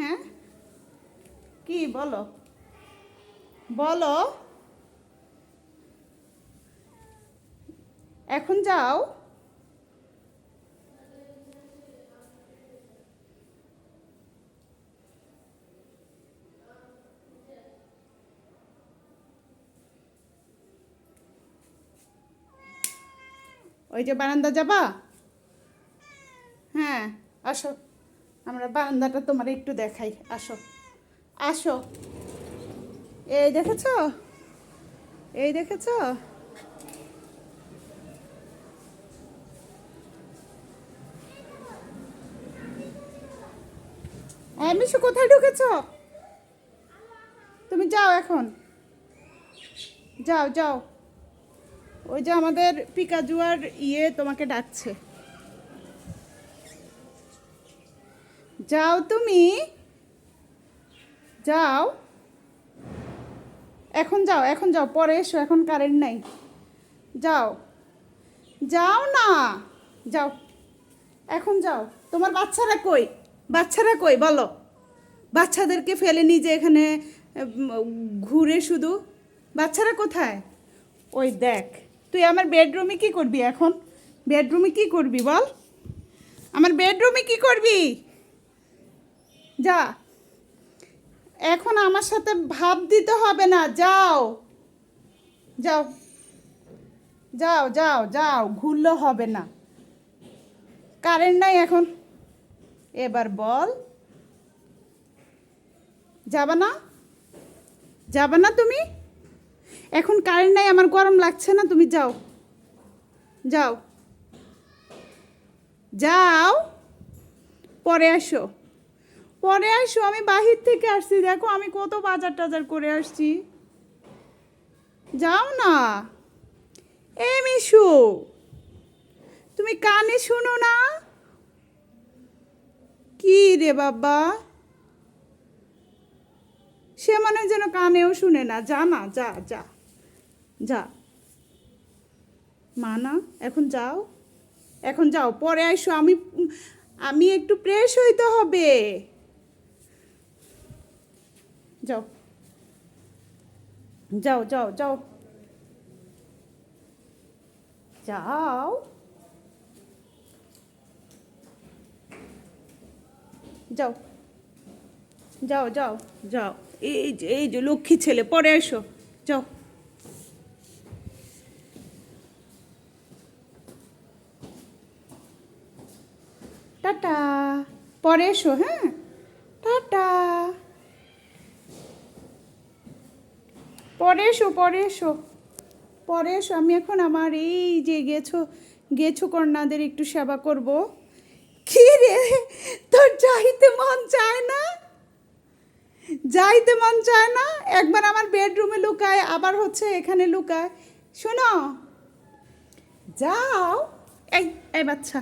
হ্যাঁ? কি বলো? বলো। এখন যাও। ওই যে বারান্দা যাবা? হ্যাঁ আসো। আমরা বারান্দাটা তোমার একটু দেখাই, আসো। আসো। এই দেখেছ? এই দেখেছ? মিশু, কোথায় ঢুকেছ? তুমি যাও এখন। যাও যাও। ওই যে আমাদের পিকাজুয়ার ইয়ে তোমাকে ডাকছে। যাও তুমি। যাও। এখন যাও এখন যাও, পরে এসো, এখন কারেন্ট নাই। যাও। যাও না। যাও। এখন যাও। তোমার বাচ্চারা কই? বাচ্চারা কই? বলো। বাচ্চাদেরকে ফেলে নিজে এখানে ঘুরে শুধু। বাচ্চারা কোথায়? ওই দেখ। তুই আমার বেডরুমে কি করবি এখন? বেডরুমে কি করবি বল? আমার বেডরুমে কি করবি? যা। এখন আমার সাথে ভাব দিতে হবে না, যাও। যাও। যাও যাও যাও, ঘুরলে হবে না। কারেন্ট নাই এখন। এবার বল। যাবা না? যাবা না তুমি? এখন কারেন্ট নাই, আমার গরম লাগছে না, তুমি যাও। যাও। যাও। পরে আসো। পরে আসো, আমি বাহির থেকে আসছি। দেখো, আমি কত বাজার টাজার করে আসছি। যাও না। এ মিশু, তুমি কানে শুনো না? কি রে বাবা? সে মনে যেন কানেও শুনে না। যা না যা যা যা। মা না, এখন যাও। এখন যাও, পরে আসো। আমি আমি একটু ফ্রেশ হইতে হবে। যাও। যাও যাও যাও। যাও। যাও। যাও যাও। যাও। এই যে এই যে লক্ষ্মী ছেলে পরে এসো। যাও। টাটা। পরে এসো হ্যাঁ? টাটা। পরে এসো পরে এসো পরে এসো আমি এখন আমার এই যে গেছো গেছো কন্যাদের একটু সেবা করব। কি রে? তোর যাইতে মন চায় না? যাইতে মন চায় না? একবার আমার বেডরুমে লুকায়, আবার হচ্ছে এখানে লুকায়। শোনো। যাও। এই এই বাচ্চা।